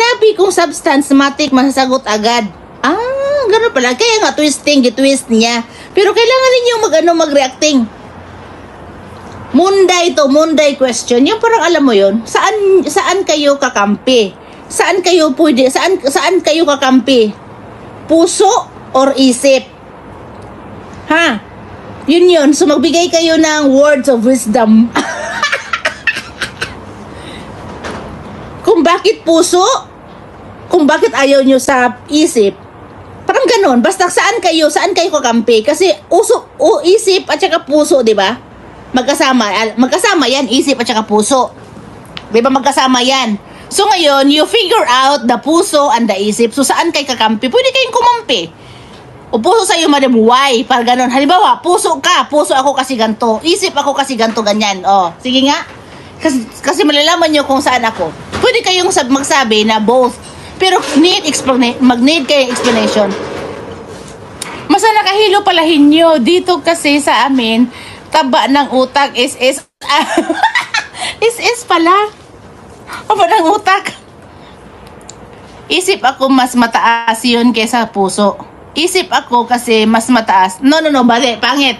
sinabi kong substance, matik, masasagot agad. Ah, ganun pala. Kaya nga, twisting, gitwist niya. Pero kailangan ninyo mag, ano, mag-reacting. Munday to, munday question. Yung parang alam mo yon saan, saan kayo kakampi? Saan kayo pwede, saan, saan kayo kakampi? Puso or isip? Ha? Yun yun. So, magbigay kayo ng words of wisdom. kung bakit puso, kung bakit ayaw nyo sa isip, parang ganun. Basta saan kayo, saan kayo kakampi? Kasi uso, o isip at saka puso, di ba? Magkasama, magkasama yan, isip at saka puso. Di ba magkasama yan? So ngayon, you figure out the puso and the isip. So saan kayo kakampi? Pwede kayong kumampi. O puso sa'yo, madam, why? Para ganun. Halimbawa, puso ka, puso ako kasi ganto. Isip ako kasi ganto, ganyan. O, sige nga. Kasi, kasi malalaman nyo kung saan ako. Pwede kayong sab- magsabi na both. Pero need explanation, mag-need kayong explanation. Masa nakahilo pala hinyo. Dito kasi sa amin, taba ng utak is is is is pala. Taba ng utak. Isip ako mas mataas yun kaysa puso. Isip ako kasi mas mataas. No, no, no, bali, pangit.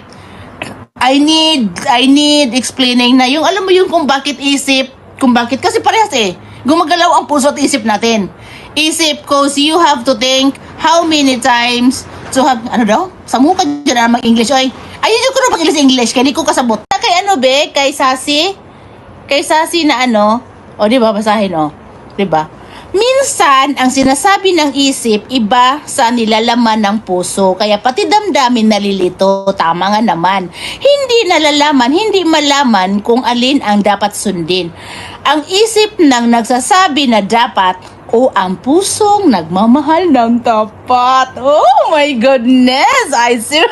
I need, I need explaining na yung, alam mo yung kung bakit isip, kung bakit, kasi parehas eh. Gumagalaw ang puso at isip natin. Isip, cause you have to think how many times to have, ano daw? Samu ka dyan na mag-English, oy. Ayun ko na mag-English, kaya di ko kasabot. Kay ano be, kay Sasi, kay Sasi na ano, o di ba, basahin o, di ba? Minsan, ang sinasabi ng isip, iba sa nilalaman ng puso. Kaya pati damdamin nalilito, tama nga naman. Hindi nalalaman, hindi malaman kung alin ang dapat sundin. Ang isip ng nagsasabi na dapat o ang pusong nagmamahal ng tapat. Oh my goodness! I see.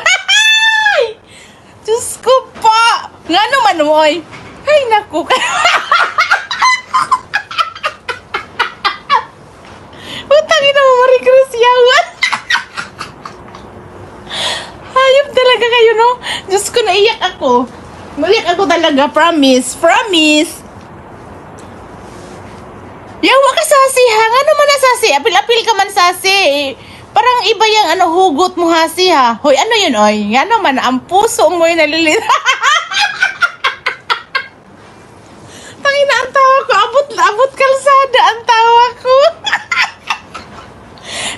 Diyos ko pa! Nga naman, oy! Ay, naku. Utang ina mo, Marie Cruz yawan. Hayop talaga kayo, no? Diyos ko, naiyak ako. Naiyak ako talaga, promise. Promise. Yawa ka, Sasi, ha? Nga naman na, Sasi. Apil-apil ka man, Sasi. Parang iba yung ano, hugot mo, Hasi, ha? Hoy, ano yun, oy? Nga naman, ang puso mo yung nalilit. Tangina, ang tawa ko. Abot, abot kalsada ang tawa ko.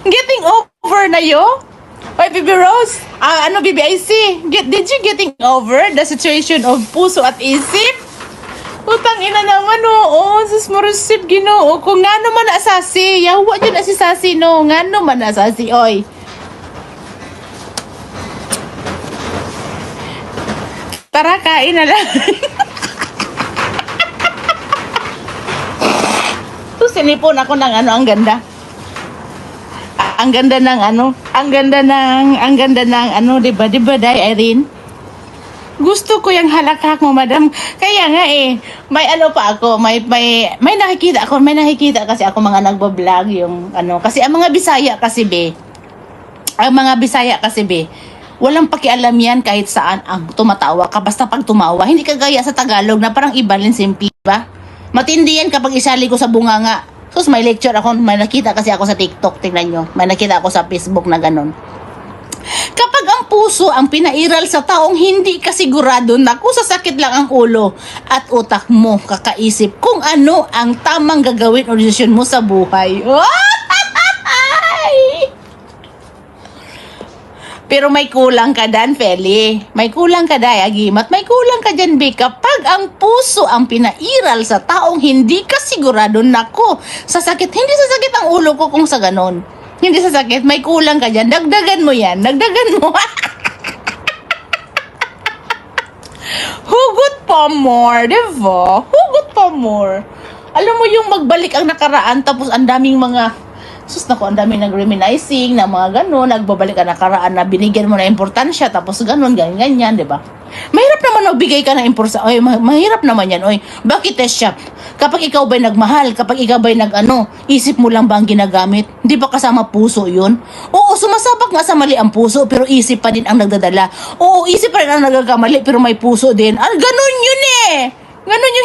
getting over na yo? Oy, Bibi Rose, ah, ano, BBIC, get, did you getting over the situation of puso at isip? Utang ina naman, oo, sus marusip, ginoo. Kung nga naman na sasi, yawa dyan na si sasi, no, nga naman na sasi, oy. Tara, kain na lang. So, sinipon ako ng ano, ang ganda. Ang ganda ng ano, ang ganda ng, ang ganda ng ano, di ba, di ba, Day Irene? Gusto ko yung halakhak mo, madam. Kaya nga eh, may ano pa ako, may, may, may nakikita ako, may nakikita kasi ako mga nagbablog yung ano, kasi ang mga Bisaya kasi be, ang mga Bisaya kasi be, walang pakialam yan kahit saan ang tumatawa ka. Basta pag tumawa, hindi ka gaya sa Tagalog na parang iba rin simple, ba? Matindi yan kapag isali ko sa bunganga. Sus, may lecture ako, may nakita kasi ako sa TikTok, tingnan nyo. May nakita ako sa Facebook na ganun. Puso ang pinairal sa taong hindi kasigurado na kung sasakit lang ang ulo at utak mo kakaisip kung ano ang tamang gagawin o desisyon mo sa buhay. Ay! Pero may kulang ka dan, Feli. May kulang ka day, Agimat. May kulang ka dyan, Be. Kapag ang puso ang pinairal sa taong hindi ka sigurado, nako, sasakit. Hindi sasakit ang ulo ko kung sa ganon. Hindi sasakit. May kulang ka dyan. Dagdagan mo yan. Dagdagan mo. Hugot pa more, di ba? Hugot pa more. Alam mo yung magbalik ang nakaraan tapos ang daming mga sus nako ang daming nag-reminiscing na mga gano'n, nagbabalik ang nakaraan na binigyan mo na importansya tapos gano'n, ganyan, ganyan, di ba? Mahirap naman magbigay ka ng importansya. Oy, ma- mahirap naman yan. Oy, bakit test siya? Kapag ikaw ba'y nagmahal, kapag ikaw ba'y nag-ano, isip mo lang ba ang ginagamit? Di ba kasama puso yun? Oo, sumasabak nga sa mali ang puso, pero isip pa din ang nagdadala. Oo, isip pa rin ang nagagamali, pero may puso din. Ah, ganun yun eh! Ganun yun